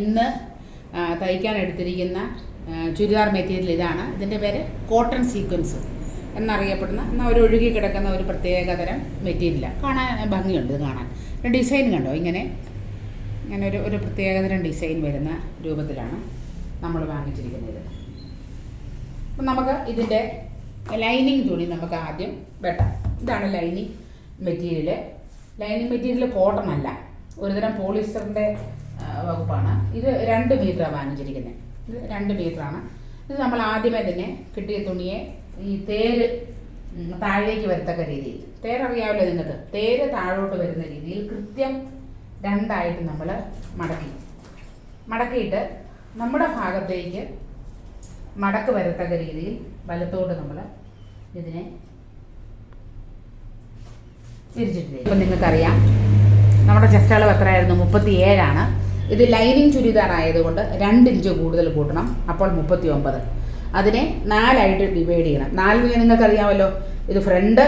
ഇന്ന് തയ്ക്കാൻ എടുത്തിരിക്കുന്ന ചുരിദാർ മെറ്റീരിയൽ ഇതാണ്. ഇതിന്റെ പേര് കോട്ടൺ സീക്വൻസ് എന്നറിയപ്പെടുന്ന എന്നാൽ ഒരു ഒഴുകി കിടക്കുന്ന ഒരു പ്രത്യേക തരം മെറ്റീരിയലാണ് കാണാൻ ഭംഗിയുണ്ട് ഇത് കാണാൻ. ഡിസൈൻ കണ്ടോ? ഇങ്ങനെ ഇങ്ങനെ ഒരു ഒരു പ്രത്യേകതരം ഡിസൈൻ വരുന്ന രൂപത്തിലാണ് നമ്മൾ വാങ്ങിച്ചിരിക്കുന്നത്. അപ്പം നമുക്ക് ഇതിന്റെ ലൈനിങ് തുണി നമുക്ക് ആദ്യം വെട്ടാം. ഇതാണ് lining material lining material cotton അല്ല. ഒരുതരം പോളിസ്റ്ററിന്റെ വകുപ്പാണ്. ഇത് രണ്ട് മീറ്ററാണ് വാങ്ങിച്ചിരിക്കുന്നത് ഇത് രണ്ട് മീറ്ററാണ്. ഇത് നമ്മൾ ആദ്യമേ തന്നെ കിട്ടിയ തുണിയെ ഈ തേര് താഴേക്ക് വരത്തക്ക രീതിയിൽ. തേരറിയാമല്ലോ നിങ്ങൾക്ക് തേര് താഴോട്ട് വരുന്ന രീതിയിൽ കൃത്യം രണ്ടായിട്ട് നമ്മൾ മടക്കി. മടക്കിയിട്ട് നമ്മുടെ ഭാഗത്തേക്ക് മടക്ക് വരത്തക്ക രീതിയിൽ വലത്തോട്ട് നമ്മൾ ഇതിനെ തിരിച്ചിട്ടില്ല ഇപ്പം നിങ്ങൾക്കറിയാം. നമ്മുടെ ചെസ്റ്റ് അളവ് എത്രയായിരുന്നു? മുപ്പത്തി ഏഴാണ് ഇത് ലൈനിങ് ചുരിദാർ ആയതുകൊണ്ട് രണ്ട് ഇഞ്ച് കൂടുതൽ കൂട്ടണം. അപ്പോൾ മുപ്പത്തി ഒമ്പത് അതിനെ നാലായിട്ട് ഡിവൈഡ് ചെയ്യണം. നാല് മണി നിങ്ങൾക്കറിയാമല്ലോ ഇത് ഫ്രണ്ട്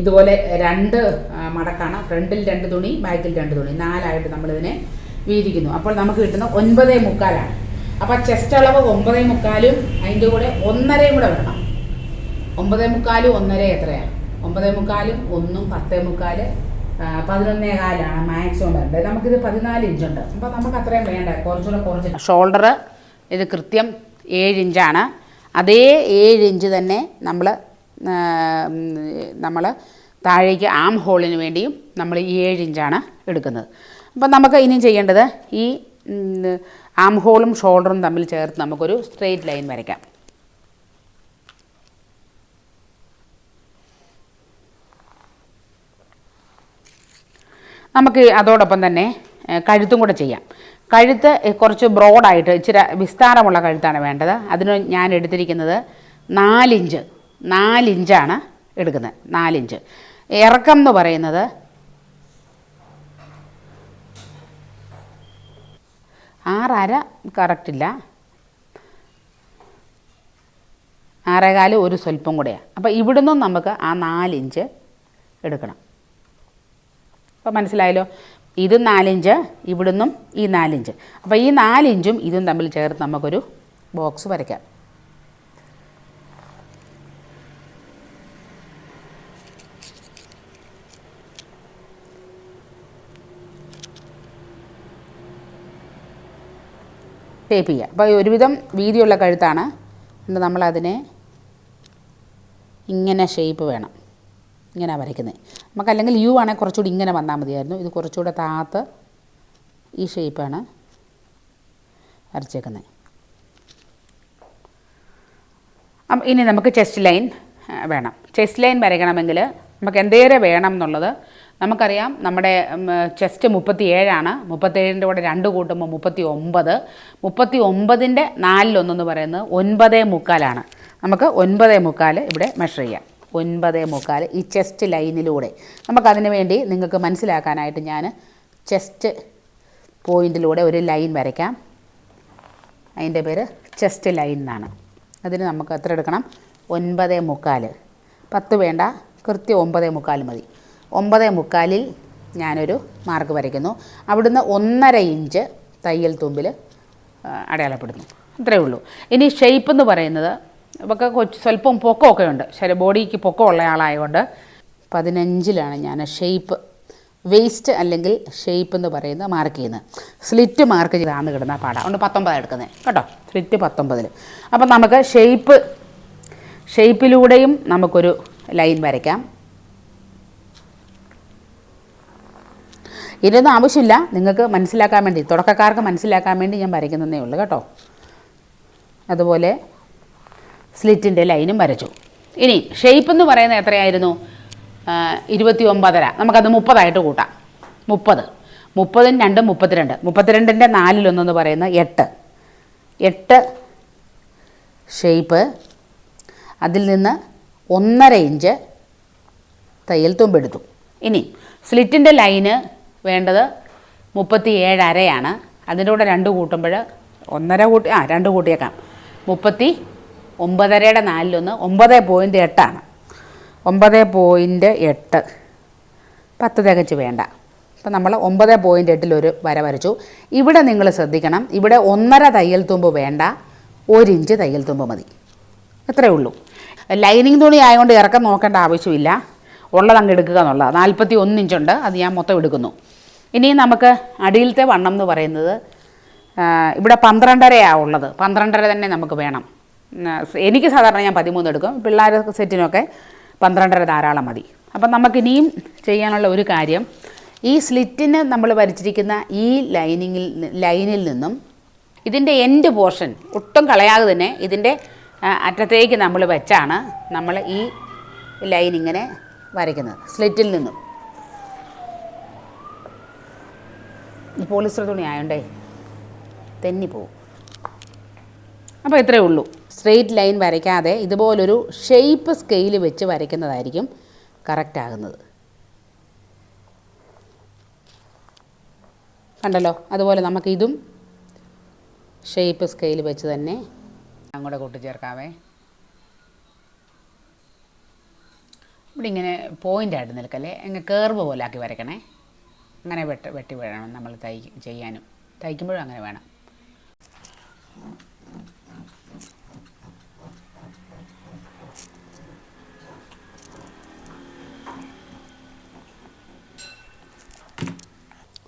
ഇതുപോലെ രണ്ട് മടക്കാണ്. ഫ്രണ്ടിൽ രണ്ട് തുണി ബാക്കിൽ രണ്ട് തുണി. നാലായിട്ട് നമ്മളിതിനെ വീതിക്കുന്നു. അപ്പോൾ നമുക്ക് കിട്ടുന്ന ഒൻപതേ മുക്കാലാണ്. അപ്പോൾ ചെസ്റ്റ് അളവ് ഒമ്പതേ മുക്കാലും അതിന്റെ കൂടെ ഒന്നരയും കൂടെ വേണം ഒമ്പതേ മുക്കാലും ഒന്നര എത്രയാണ്? ഒമ്പതേ മുക്കാലും ഒന്നും പത്തേ മുക്കാൽ പതിനൊന്നേ കാലാണ് മാക്സിമം വരേണ്ടത്. നമുക്കിത് പതിനാല് ഇഞ്ചുണ്ട് അപ്പോൾ നമുക്ക് അത്രയും വേണ്ട? കുറച്ചുകൂടെ കുറച്ച്. ഷോൾഡർ ഇത് കൃത്യം ഏഴ് ഇഞ്ചാണ് അതേ ഏഴ് ഇഞ്ച് തന്നെ നമ്മൾ നമ്മൾ താഴേക്ക് ആം ഹോളിന് വേണ്ടിയും നമ്മൾ ഈ ഏഴ് ഇഞ്ചാണ് എടുക്കുന്നത്. അപ്പം നമുക്ക് ഇനി ചെയ്യേണ്ടത് ഈ ആം ഹോളും ഷോൾഡറും തമ്മിൽ ചേർത്ത് നമുക്കൊരു സ്ട്രെയിറ്റ് ലൈൻ വരയ്ക്കാം. നമുക്ക് അതോടൊപ്പം തന്നെ കഴുത്തും കൂടെ ചെയ്യാം. കഴുത്ത് കുറച്ച് ബ്രോഡായിട്ട് ഇച്ചിരി വിസ്താരമുള്ള കഴുത്താണ് വേണ്ടത്. അതിന് ഞാൻ എടുത്തിരിക്കുന്നത് നാലിഞ്ച് നാലിഞ്ചാണ് എടുക്കുന്നത്. നാലിഞ്ച്. ഇറക്കം എന്ന് പറയുന്നത് ആറര കറക്റ്റില്ല. ആറേകാൽ ഒരു സ്വല്പം കൂടെയാണ് അപ്പോൾ ഇവിടുന്നും നമുക്ക് ആ നാലിഞ്ച് എടുക്കണം. അപ്പോൾ മനസ്സിലായല്ലോ? ഇതും നാലിഞ്ച് ഇവിടുന്നും ഈ നാലിഞ്ച്. അപ്പോൾ ഈ നാലിഞ്ചും ഇതും തമ്മിൽ ചേർത്ത് നമുക്കൊരു ബോക്സ് വരയ്ക്കാം. ടേപ്പ് ചെയ്യുക. അപ്പോൾ ഒരുവിധം വീതിയുള്ള കഴുത്താണ്. എന്നിട്ട് നമ്മളതിനെ ഇങ്ങനെ ഷേപ്പ് വേണം. ഇങ്ങനെ വരയ്ക്കുന്നത് നമുക്ക് അല്ലെങ്കിൽ യു ആണെങ്കിൽ കുറച്ചുകൂടി ഇങ്ങനെ വന്നാൽ മതിയായിരുന്നു. ഇത് കുറച്ചുകൂടെ താത്ത് ഈ ഷേപ്പാണ് വരച്ചേക്കുന്നത് അപ്പം ഇനി നമുക്ക് ചെസ്റ്റ് ലൈൻ വേണം. ചെസ്റ്റ് ലൈൻ വരയ്ക്കണമെങ്കിൽ നമുക്ക് എന്തേരെ വേണം എന്നുള്ളത് നമുക്കറിയാം. നമ്മുടെ ചെസ്റ്റ് മുപ്പത്തി ഏഴാണ് മുപ്പത്തേഴിന്റെ കൂടെ രണ്ട് കൂട്ടുമ്പോൾ മുപ്പത്തി ഒമ്പത് മുപ്പത്തി ഒമ്പതിന്റെ നാലിലൊന്നെന്ന് പറയുന്നത് ഒൻപതേ മുക്കാലാണ്. നമുക്ക് ഒൻപതേ മുക്കാൽ ഇവിടെ മെഷർ ചെയ്യാം. ഒൻപതേ മുക്കാൽ ഈ ചെസ്റ്റ് ലൈനിലൂടെ. നമുക്കതിന് വേണ്ടി നിങ്ങൾക്ക് മനസ്സിലാക്കാനായിട്ട് ഞാൻ ചെസ്റ്റ് പോയിന്റിലൂടെ ഒരു ലൈൻ വരയ്ക്കാം. അതിന്റെ പേര് ചെസ്റ്റ് ലൈൻ എന്നാണ്. അതിന് നമുക്ക് എത്ര എടുക്കണം? ഒൻപത് മുക്കാൽ. പത്ത് വേണ്ട കൃത്യം ഒമ്പത് മുക്കാൽ മതി. ഒമ്പത് മുക്കാലിൽ ഞാനൊരു മാർക്ക് വരയ്ക്കുന്നു. അവിടുന്ന് ഒന്നര ഇഞ്ച് തയ്യൽ തുമ്പിൽ അടയാളപ്പെടുന്നു അത്രയേ ഉള്ളൂ. ഇനി ഷേപ്പ് എന്ന് പറയുന്നത് ഇവർക്ക് കൊച്ചു സ്വല്പം പൊക്കമൊക്കെ ഉണ്ട് ശരി ബോഡിക്ക് പൊക്കമുള്ള ആളായതുകൊണ്ട് പതിനഞ്ചിലാണ് ഞാൻ ഷേപ്പ് വേസ്റ്റ് അല്ലെങ്കിൽ ഷേപ്പ് എന്ന് പറയുന്ന മാർക്ക് ചെയ്യുന്നത്. സ്ലിറ്റ് മാർക്ക് ചെയ്താന്ന് കിടന്ന പാടാണ് അതുകൊണ്ട് പത്തൊമ്പതാണ് എടുക്കുന്നത് കേട്ടോ? സ്ലിറ്റ് പത്തൊമ്പതിൽ അപ്പം നമുക്ക് ഷേപ്പ് ഷേപ്പിലൂടെയും നമുക്കൊരു ലൈൻ വരയ്ക്കാം. ഇതൊന്നും ആവശ്യമില്ല. നിങ്ങൾക്ക് മനസ്സിലാക്കാൻ വേണ്ടി തുടക്കക്കാർക്ക് മനസ്സിലാക്കാൻ വേണ്ടി ഞാൻ വരയ്ക്കുന്നതേ ഉള്ളൂ. കേട്ടോ? അതുപോലെ സ്ലിറ്റിന്റെ ലൈനും വരച്ചു. ഇനി ഷേപ്പ് എന്ന് പറയുന്നത് എത്രയായിരുന്നു? ഇരുപത്തി ഒമ്പതര നമുക്കത് മുപ്പതായിട്ട് കൂട്ടാം. മുപ്പത്. മുപ്പതിന് രണ്ട് മുപ്പത്തിരണ്ട്. മുപ്പത്തിരണ്ടിന്റെ നാലിലൊന്നെന്ന് പറയുന്നത് എട്ട്. എട്ട് ഷേപ്പ് അതിൽ നിന്ന് ഒന്നര ഇഞ്ച് തയ്യൽ തുമ്പെടുത്തു. ഇനി സ്ലിറ്റിന്റെ ലൈന് വേണ്ടത് മുപ്പത്തി ഏഴ് അരയാണ് അതിന്റെ കൂടെ രണ്ട് കൂട്ടുമ്പോൾ ഒന്നര കൂട്ടി ആ രണ്ട് കൂട്ടിയേക്കാം. മുപ്പത്തി ഒമ്പതരയുടെ നാലിലൊന്ന് ഒമ്പത് പോയിന്റ് എട്ടാണ്. ഒമ്പത് പോയിന്റ് എട്ട്. പത്ത് തികച്ച് വേണ്ട. അപ്പം നമ്മൾ ഒമ്പത് പോയിന്റ് എട്ടിലൊരു വര വരച്ചു. ഇവിടെ നിങ്ങൾ ശ്രദ്ധിക്കണം. ഇവിടെ ഒന്നര തയ്യൽ തുമ്പ് വേണ്ട. ഒരു ഇഞ്ച് തയ്യൽ തുമ്പ് മതി. അത്രേ ഉള്ളൂ. ലൈനിങ് തുണി ആയതുകൊണ്ട് ഇറക്കം നോക്കേണ്ട ആവശ്യമില്ല. ഉള്ളത് അങ്ങ് എടുക്കുക എന്നുള്ളത് നാൽപ്പത്തി ഒന്ന് ഇഞ്ചുണ്ട്. അത് ഞാൻ മൊത്തം എടുക്കുന്നു. ഇനി നമുക്ക് അടിയിലത്തെ വണ്ണം എന്ന് പറയുന്നത് ഇവിടെ പന്ത്രണ്ടരയാണ് ഉള്ളത്. പന്ത്രണ്ടര തന്നെ നമുക്ക് വേണം. എനിക്ക് സാധാരണ ഞാൻ പതിമൂന്ന് എടുക്കും. പിള്ളേർ സെറ്റിനൊക്കെ പന്ത്രണ്ടര ധാരാളം മതി. അപ്പം നമുക്കിനിയും ചെയ്യാനുള്ള ഒരു കാര്യം ഈ സ്ലിറ്റിന് നമ്മൾ വരച്ചിരിക്കുന്ന ഈ ലൈനിങ്ങിൽ ലൈനിൽ നിന്നും ഇതിന്റെ എൻഡ് പോർഷൻ ഒട്ടും കളയാതെ തന്നെ ഇതിന്റെ അറ്റത്തേക്ക് നമ്മൾ വെച്ചാണ് നമ്മൾ ഈ ലൈൻ ഇങ്ങനെ വരയ്ക്കുന്നത് സ്ലിറ്റിൽ നിന്നും. പോളിസ്റ്റർ തുണി ആയതുകൊണ്ടേ തെന്നിപ്പോവും അപ്പോൾ ഇത്രയേ ഉള്ളൂ. സ്ട്രെയിറ്റ് ലൈൻ വരയ്ക്കാതെ ഇതുപോലൊരു ഷെയ്പ്പ് സ്കെയിൽ വെച്ച് വരയ്ക്കുന്നതായിരിക്കും കറക്റ്റ് ആകുന്നത് കണ്ടല്ലോ? അതുപോലെ നമുക്ക് ഇതും ഷേപ്പ് സ്കെയിൽ വെച്ച് തന്നെ അങ്ങോട്ട് കൂട്ടിച്ചേർക്കാവേ ഇവിടെ ഇങ്ങനെ പോയിന്റായിട്ട് നിൽക്കല്ലേ? അങ്ങ് കേർവ് ആക്കി വരയ്ക്കണേ. അങ്ങനെ വെട്ട് വെട്ടി വേണം നമ്മൾ തൈ ചെയ്യാനും. തയ്ക്കുമ്പോഴും അങ്ങനെ വേണം.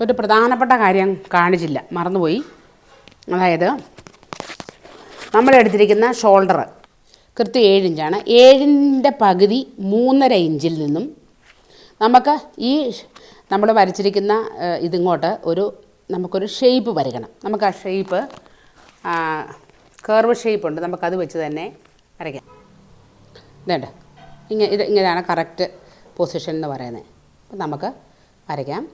ഒരു പ്രധാനപ്പെട്ട കാര്യം കാണിച്ചില്ല. മറന്നുപോയി. അതായത് നമ്മൾ എടുത്തിരിക്കുന്ന ഷോൾഡർ കൃത്യം ഏഴിഞ്ചാണ്. ഏഴിന്റെ പകുതി മൂന്നര ഇഞ്ചിൽ നിന്നും നമുക്ക് ഈ നമ്മൾ വരച്ചിരിക്കുന്ന ഇതിങ്ങോട്ട് ഒരു നമുക്കൊരു ഷേപ്പ് വരയ്ക്കണം. നമുക്ക് ആ ഷേപ്പ് കേർവ് ഷേപ്പ് ഉണ്ട്. നമുക്കത് വെച്ച് തന്നെ വരയ്ക്കാം. ഇതേണ്ട. ഇങ്ങനെ ഇത് ഇങ്ങനെയാണ് കറക്റ്റ് പൊസിഷൻ എന്ന് പറയുന്നത്. അപ്പം നമുക്ക് വരയ്ക്കാം.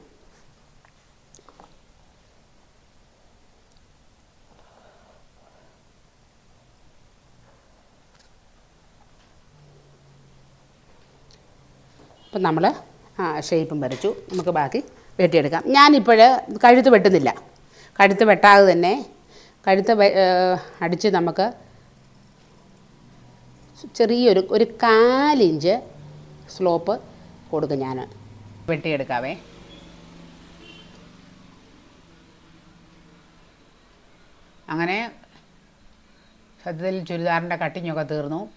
അപ്പം നമ്മൾ ഷേപ്പും വരച്ചു. നമുക്ക് ബാക്കി വെട്ടിയെടുക്കാം. ഞാനിപ്പോൾ കഴുത്ത് വെട്ടുന്നില്ല. കഴുത്ത് വെട്ടാതെ തന്നെ കഴുത്ത് അടിച്ച് നമുക്ക് ചെറിയൊരു ഒരു കാലിഞ്ച് സ്ലോപ്പ് കൊടുക്കും ഞാൻ. വെട്ടിയെടുക്കാവേ. അങ്ങനെ സത്യത്തിൽ ചുരിദാറിന്റെ കട്ടിങ്ങൊക്കെ തീർന്നു.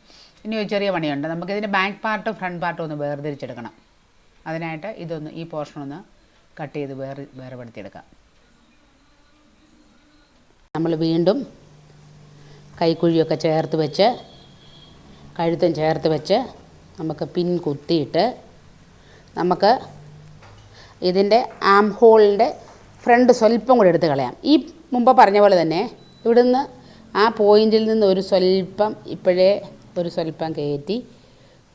ഇനി ഒരു ചെറിയ പണിയുണ്ട്. നമുക്കിതിന്റെ ബാക്ക് പാർട്ടും ഫ്രണ്ട് പാർട്ടും ഒന്ന് വേർതിരിച്ചെടുക്കണം. അതിനായിട്ട് ഇതൊന്ന് ഈ പോർഷൻ ഒന്ന് കട്ട് ചെയ്ത് വേറെ വേർപെടുത്തിയെടുക്കാം. നമ്മൾ വീണ്ടും കൈക്കുഴിയൊക്കെ ചേർത്ത് വെച്ച് കഴുത്തും ചേർത്ത് വെച്ച് നമുക്ക് പിൻ കുത്തിയിട്ട് നമുക്ക് ഇതിന്റെ ആം ഹോളിന്റെ ഫ്രണ്ട് സ്വല്പം കൂടെ എടുത്ത് കളയാം. ഈ മുമ്പ് പറഞ്ഞ പോലെ തന്നെ ഇവിടുന്ന് ആ പോയിന്റിൽ നിന്ന് ഒരു സ്വല്പം ഇപ്പോഴേ ഒരു സ്വല്പം കയറ്റി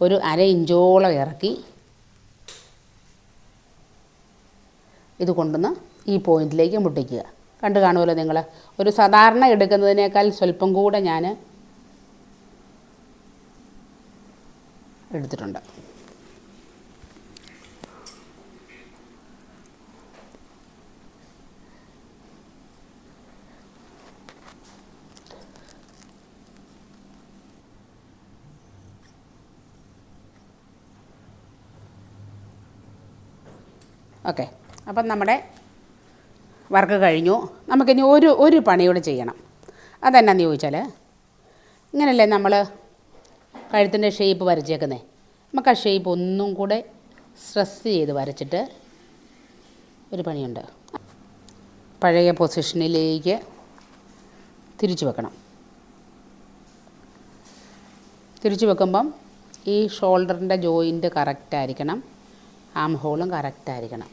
ഒരു അര ഇഞ്ചോളം ഇറക്കി. ഇത് കൊണ്ടുവന്ന് ഈ പോയിന്റിലേക്ക് മുട്ടിക്കുക. കണ്ടു കാണുമല്ലോ നിങ്ങൾ ഒരു സാധാരണ എടുക്കുന്നതിനേക്കാൾ സ്വല്പം കൂടെ ഞാൻ എടുത്തിട്ടുണ്ട്. ഓക്കെ. അപ്പം നമ്മുടെ വർക്ക് കഴിഞ്ഞു. നമുക്കിനി ഒരു ഒരു പണിയോട് ചെയ്യണം. അതെന്നാന്ന് ചോദിച്ചാൽ ഇങ്ങനല്ലേ നമ്മൾ കഴുത്തിന്റെ ഷേപ്പ് വരച്ചേക്കുന്നേ. നമുക്ക് ആ ഷേപ്പ് ഒന്നും കൂടെ സ്ട്രെസ് ചെയ്ത് വരച്ചിട്ട് ഒരു പണിയുണ്ട്. പഴയ പൊസിഷനിലേക്ക് തിരിച്ചു വെക്കണം. തിരിച്ചു വെക്കുമ്പം ഈ ഷോൾഡറിന്റെ ജോയിന്റ് കറക്റ്റ് ആയിരിക്കണം. ആം ഹോളും കറക്റ്റായിരിക്കണം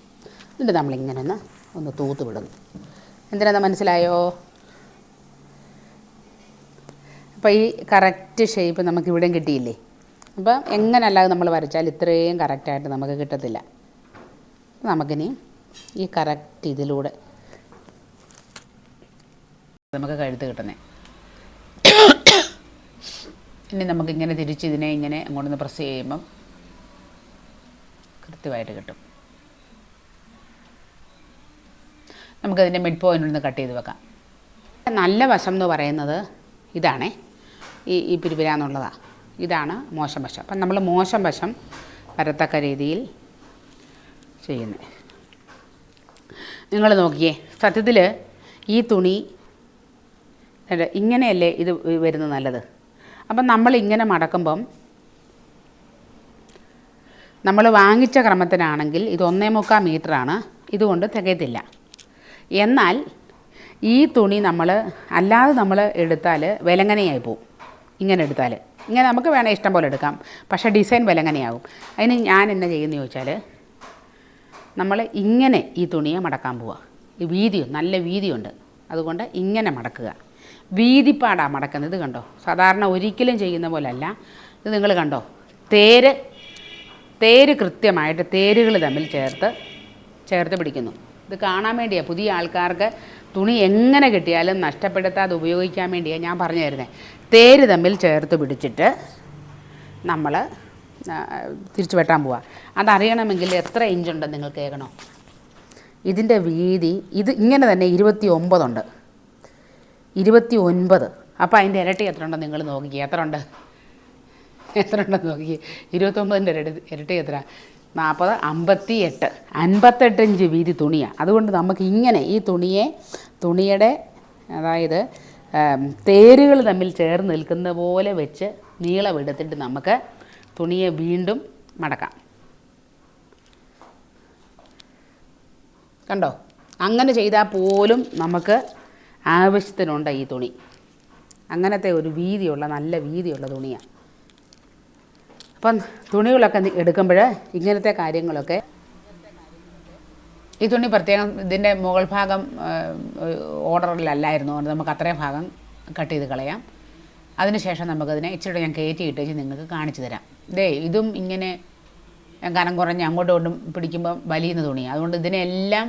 എന്നിട്ട് നമ്മളിങ്ങനെ ഒന്ന് ഒന്ന് തൂത്ത് വിടുന്നു. എന്തിനാ മനസ്സിലായോ? അപ്പോൾ ഈ കറക്റ്റ് ഷേപ്പ് നമുക്ക് ഇവിടെയും കിട്ടിയില്ലേ? അപ്പം എങ്ങനെയല്ലാതെ നമ്മൾ വരച്ചാൽ ഇത്രയും കറക്റ്റായിട്ട് നമുക്ക് കിട്ടത്തില്ല. നമുക്കിനി ഈ കറക്റ്റ് ഇതിലൂടെ നമുക്ക് കഴുത്ത് കിട്ടുന്നേ. ഇനി നമുക്കിങ്ങനെ തിരിച്ച് ഇതിനെ ഇങ്ങനെ അങ്ങോട്ടൊന്ന് പ്രസ് ചെയ്യുമ്പം കൃത്യമായിട്ട് കിട്ടും. നമുക്കതിന്റെ മിഡ് പോയിന്റ് നിന്ന് കട്ട് ചെയ്ത് വെക്കാം. നല്ല വശം എന്ന് പറയുന്നത് ഇതാണേ. ഈ ഈ പിരിപിരാന്നുള്ളതാണ് ഇതാണ് മോശം വശം. അപ്പം നമ്മൾ മോശം വശം വരത്തക്ക രീതിയിൽ ചെയ്യുന്നത് നിങ്ങൾ നോക്കിയേ സത്യത്തിൽ ഈ തുണി ഇങ്ങനെയല്ലേ ഇത് വരുന്നത് നല്ലത്? അപ്പം നമ്മൾ ഇങ്ങനെ മടക്കുമ്പം നമ്മൾ വാങ്ങിച്ച ക്രമത്തിനാണെങ്കിൽ ഇത് ഒന്നേ മുക്കാൽ മീറ്ററാണ്. ഇതുകൊണ്ട് തികയത്തില്ല. എന്നാൽ ഈ തുണി നമ്മൾ അല്ലാതെ നമ്മൾ എടുത്താൽ വിലങ്ങനയായി പോവും. ഇങ്ങനെ എടുത്താൽ. ഇങ്ങനെ നമുക്ക് വേണേൽ ഇഷ്ടം പോലെ എടുക്കാം. പക്ഷേ ഡിസൈൻ വിലങ്ങനെയാവും. അതിന് ഞാൻ എന്നെ ചെയ്യുന്നത് ചോദിച്ചാൽ നമ്മൾ ഇങ്ങനെ ഈ തുണിയെ മടക്കാൻ പോവുക വീതി നല്ല വീതിയുണ്ട് അതുകൊണ്ട് ഇങ്ങനെ മടക്കുക. വീതിപ്പാടാണ് മടക്കുന്നത് ഇത് കണ്ടോ? സാധാരണ ഒരിക്കലും ചെയ്യുന്ന പോലല്ല. ഇത് നിങ്ങൾ കണ്ടോ? തേര് തേര് കൃത്യമായിട്ട് തേരുകൾ തമ്മിൽ ചേർത്ത് ചേർത്ത് പിടിക്കുന്നു. ഇത് കാണാൻ വേണ്ടിയാണ് പുതിയ ആൾക്കാർക്ക് തുണി എങ്ങനെ കിട്ടിയാലും നഷ്ടപ്പെടുത്താതെ ഉപയോഗിക്കാൻ വേണ്ടിയാണ് ഞാൻ പറഞ്ഞു തരുന്നത് തേര് തമ്മിൽ ചേർത്ത് പിടിച്ചിട്ട് നമ്മൾ തിരിച്ചു വെട്ടാൻ പോവുക അതറിയണമെങ്കിൽ എത്ര ഇഞ്ചുണ്ടെന്ന് നിങ്ങൾ കേൾക്കണോ? ഇതിന്റെ വീതി ഇത് ഇങ്ങനെ തന്നെ ഇരുപത്തി ഒമ്പതുണ്ട് ഇരുപത്തി ഒൻപത് അപ്പോൾ അതിന്റെ ഇരട്ടി എത്ര ഉണ്ടെന്ന് നിങ്ങൾ നോക്കിക്കുക എത്ര ഉണ്ട് എത്ര ഉണ്ടെന്ന് നോക്കി ഇരുപത്തൊമ്പതിന്റെ ഇരട്ടി ഇരട്ടി എത്ര? നാൽപ്പത് അമ്പത്തി എട്ട് അൻപത്തെട്ട് ഇഞ്ച് വീതി തുണിയാണ് അതുകൊണ്ട് നമുക്ക് ഇങ്ങനെ ഈ തുണിയെ തുണിയുടെ അതായത് തേരുകൾ തമ്മിൽ ചേർന്ന് നിൽക്കുന്ന പോലെ വെച്ച് നീളം എടുത്തിട്ട് നമുക്ക് തുണിയെ വീണ്ടും മടക്കാം. കണ്ടോ? അങ്ങനെ ചെയ്താൽ പോലും നമുക്ക് ആവശ്യത്തിനുണ്ട് ഈ തുണി. അങ്ങനത്തെ ഒരു വീതിയുള്ള നല്ല വീതിയുള്ള തുണിയാണ് അപ്പം തുണികളൊക്കെ എടുക്കുമ്പോൾ ഇങ്ങനത്തെ കാര്യങ്ങളൊക്കെ ഈ തുണി പ്രത്യേകം ഇതിന്റെ മുകൾ ഭാഗം ഓർഡറിലല്ലായിരുന്നു. അതുകൊണ്ട് നമുക്ക് അത്രയും ഭാഗം കട്ട് ചെയ്ത് കളയാം. അതിനുശേഷം നമുക്കതിനെ ഇച്ചിരി ഞാൻ കയറ്റി ഇട്ടേച്ച് നിങ്ങൾക്ക് കാണിച്ചു തരാം. ദേ ഇതും ഇങ്ങനെ കനം കുറഞ്ഞ് അങ്ങോട്ടും ഇങ്ങോട്ടും പിടിക്കുമ്പോൾ വലിയുന്ന തുണിയാണ് അതുകൊണ്ട് ഇതിനെല്ലാം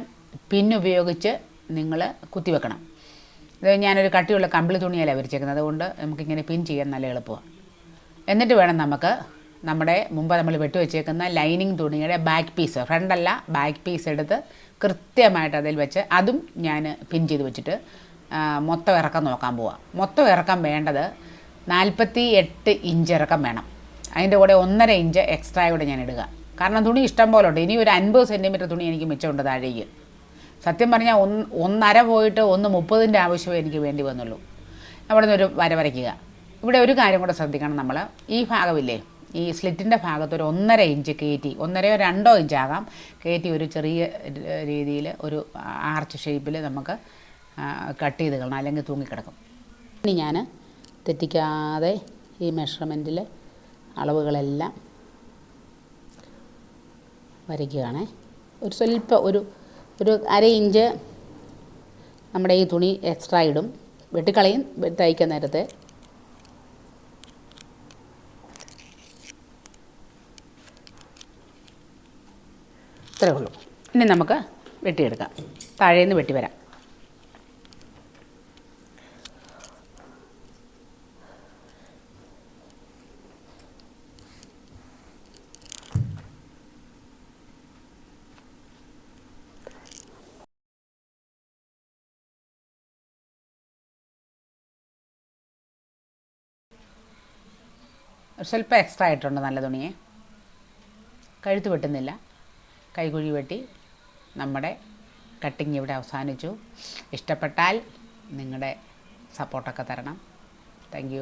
പിന്നുപയോഗിച്ച് നിങ്ങൾ കുത്തിവെക്കണം ഇത് ഞാനൊരു കട്ടിയുള്ള കമ്പിളി തുണിയല്ല വരച്ചേക്കുന്നത്. അതുകൊണ്ട് നമുക്കിങ്ങനെ പിൻ ചെയ്യാൻ നല്ല എളുപ്പമാണ് എന്നിട്ട് വേണം നമുക്ക് നമ്മുടെ മുമ്പ് നമ്മൾ വെട്ടിവെച്ചേക്കുന്ന ലൈനിങ് തുണിയുടെ ബാക്ക് പീസ് ഫ്രണ്ടല്ല ബാക്ക് പീസ് എടുത്ത് കൃത്യമായിട്ട് അതിൽ വെച്ച് അതും ഞാൻ പിൻ ചെയ്ത് വെച്ചിട്ട് മൊത്തം ഇറക്കം നോക്കാൻ പോവാം. മൊത്തം ഇറക്കം വേണ്ടത് നാൽപ്പത്തി എട്ട് ഇഞ്ച് ഇറക്കം വേണം. അതിന്റെ കൂടെ ഒന്നര ഇഞ്ച് എക്സ്ട്രാ കൂടെ ഞാൻ ഇടുക. കാരണം തുണി ഇഷ്ടം പോലെ ഉണ്ട്. ഇനി ഒരു അൻപത് സെന്റിമീറ്റർ തുണി എനിക്ക് മിച്ചമുണ്ട് താഴേക്ക്. സത്യം പറഞ്ഞാൽ ഒന്ന് ഒന്നര പോയിട്ട് ഒന്ന് മുപ്പതിന്റെ ആവശ്യമേ എനിക്ക് വേണ്ടി വന്നുള്ളൂ. അവിടെ നിന്ന് ഒരു വര വരയ്ക്കുക. ഇവിടെ ഒരു കാര്യം കൂടെ ശ്രദ്ധിക്കണം നമ്മൾ. ഈ ഭാഗമില്ലേ? ഈ സ്ലിറ്റിന്റെ ഭാഗത്ത് ഒരു ഒന്നര ഇഞ്ച് കയറ്റി ഒന്നരയോ രണ്ടോ ഇഞ്ച് ആകാം. കയറ്റി ഒരു ചെറിയ രീതിയിൽ ഒരു ആർച്ച് ഷേപ്പിൽ നമുക്ക് കട്ട് ചെയ്ത് കളണം അല്ലെങ്കിൽ തൂങ്ങിക്കിടക്കും. ഇനി ഞാൻ തെറ്റിക്കാതെ ഈ മെഷർമെന്റിൽ അളവുകളെല്ലാം വരയ്ക്കുകയാണേ. ഒരു സ്വല്പം ഒരു ഒരു അര ഇഞ്ച് നമ്മുടെ ഈ തുണി എക്സ്ട്രാ ഇടും. വെട്ടിക്കളയും തയ്ക്കാൻ നേരത്തെ ഇത്രേ ഉള്ളൂ. ഇനി നമുക്ക് വെട്ടിയെടുക്കാം. താഴേന്ന് വെട്ടി വരാം. സ്വല്പം എക്സ്ട്രാ ആയിട്ടുണ്ട് നല്ല തുണിയെ. കഴുത്ത് വെട്ടുന്നില്ല. കൈകുഴി വെട്ടി നമ്മുടെ കട്ടിങ് ഇവിടെ അവസാനിച്ചു. ഇഷ്ടപ്പെട്ടാൽ നിങ്ങളുടെ സപ്പോർട്ടൊക്കെ തരണം. താങ്ക്